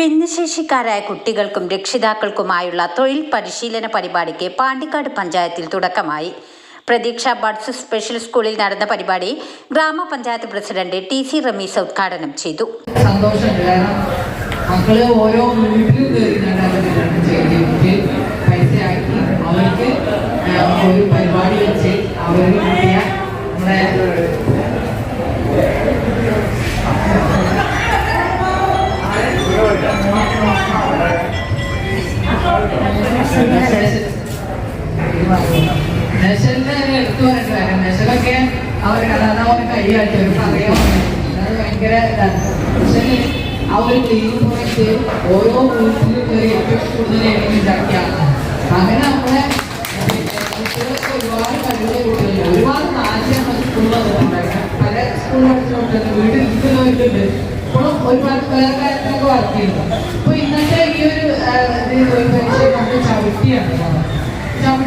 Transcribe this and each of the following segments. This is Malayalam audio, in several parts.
ഭിന്നശേഷിക്കാരായ കുട്ടികൾക്കും രക്ഷിതാക്കൾക്കുമായുള്ള തൊഴിൽ പരിശീലന പരിപാടിക്ക് പാണ്ടിക്കാട് പഞ്ചായത്തിൽ തുടക്കമായി. പ്രതീക്ഷ ബഡ്സ് സ്പെഷ്യൽ സ്കൂളിൽ നടന്ന പരിപാടി ഗ്രാമപഞ്ചായത്ത് പ്രസിഡന്റ് ടി സി റമീസ ഉദ്ഘാടനം ചെയ്തു. ഓരോ അവർക്ക് പരിപാടി നമ്മുടെ നെഷലിനെ എടുത്തു പറഞ്ഞിട്ട് വരാം നെഷലൊക്കെ അവർ കഥാനാമൊക്കെ കൈയാട്ടി അവർക്ക് അറിയാൻ അത് ഭയങ്കര ഇതാണ് നെഷൽ ആ ഒരു ക്ലീൻ പോയിന്റ് ഓരോ വീട്ടിലും കയറി ഏറ്റവും കൂടുതൽ എഴുതിണ്ടാക്കിയാണ് അങ്ങനെ നമ്മളെ കുട്ടികൾക്ക് ഒരുപാട് കഴിവുള്ള കുട്ടികളുണ്ട് ഒരുപാട് നാശം സ്കൂളിൽ വന്നിട്ടുണ്ടായിരുന്നു പല പഠിച്ചിട്ടുണ്ട് വീട്ടിൽ ഇരിക്കുന്നവർക്കുണ്ട് ഇപ്പോഴും ഒരുപാട് വേറെ കാര്യത്തിലൊക്കെ വർക്ക് ചെയ്യുന്നു അപ്പൊ ഇന്നത്തെ ഈ ഒരു ആ, ഇത് ഒരു പരീക്ഷ നമ്മൾ എന്ന് നമ്മൾ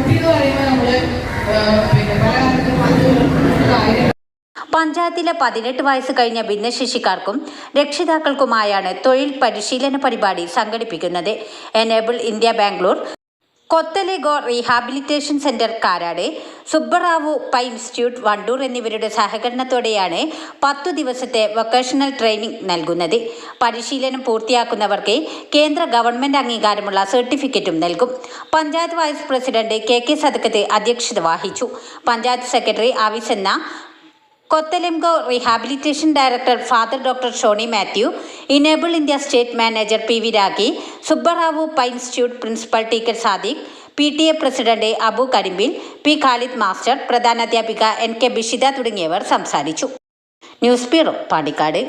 പിന്നെ പഞ്ചായത്തിലെ പതിനെട്ട് വയസ്സ് കഴിഞ്ഞ ഭിന്നശേഷിക്കാർക്കും രക്ഷിതാക്കൾക്കുമായാണ് തൊഴിൽ പരിശീലന പരിപാടി സംഘടിപ്പിക്കുന്നത്. Enable India Bangalore Cottolengo rehabilitation centre Karad Subbarao Pai institute Wandoor എന്നിവരുടെ സഹകരണത്തോടെയാണ് പത്തു ദിവസത്തെ വൊക്കേഷണൽ ട്രെയിനിംഗ് നൽകുന്നത്. പരിശീലനം പൂർത്തിയാക്കുന്നവർക്ക് കേന്ദ്ര ഗവൺമെന്റ് അംഗീകാരമുള്ള സർട്ടിഫിക്കറ്റും നൽകും. Panchayat vice president K K Sadakkath അധ്യക്ഷത വഹിച്ചു. Panchayat secretary Avicenna Cottolengo rehabilitation director father doctor Shoni Mathew enable India state manager P V Ragi Subbarao Pai institute principal T K Sadiq P T A president Abu Karimbil P Khalid master പ്രധാനാധ്യാപിക N K Bishitha തുടങ്ങിയവർ സംസാരിച്ചു. News bureau Pandikkad.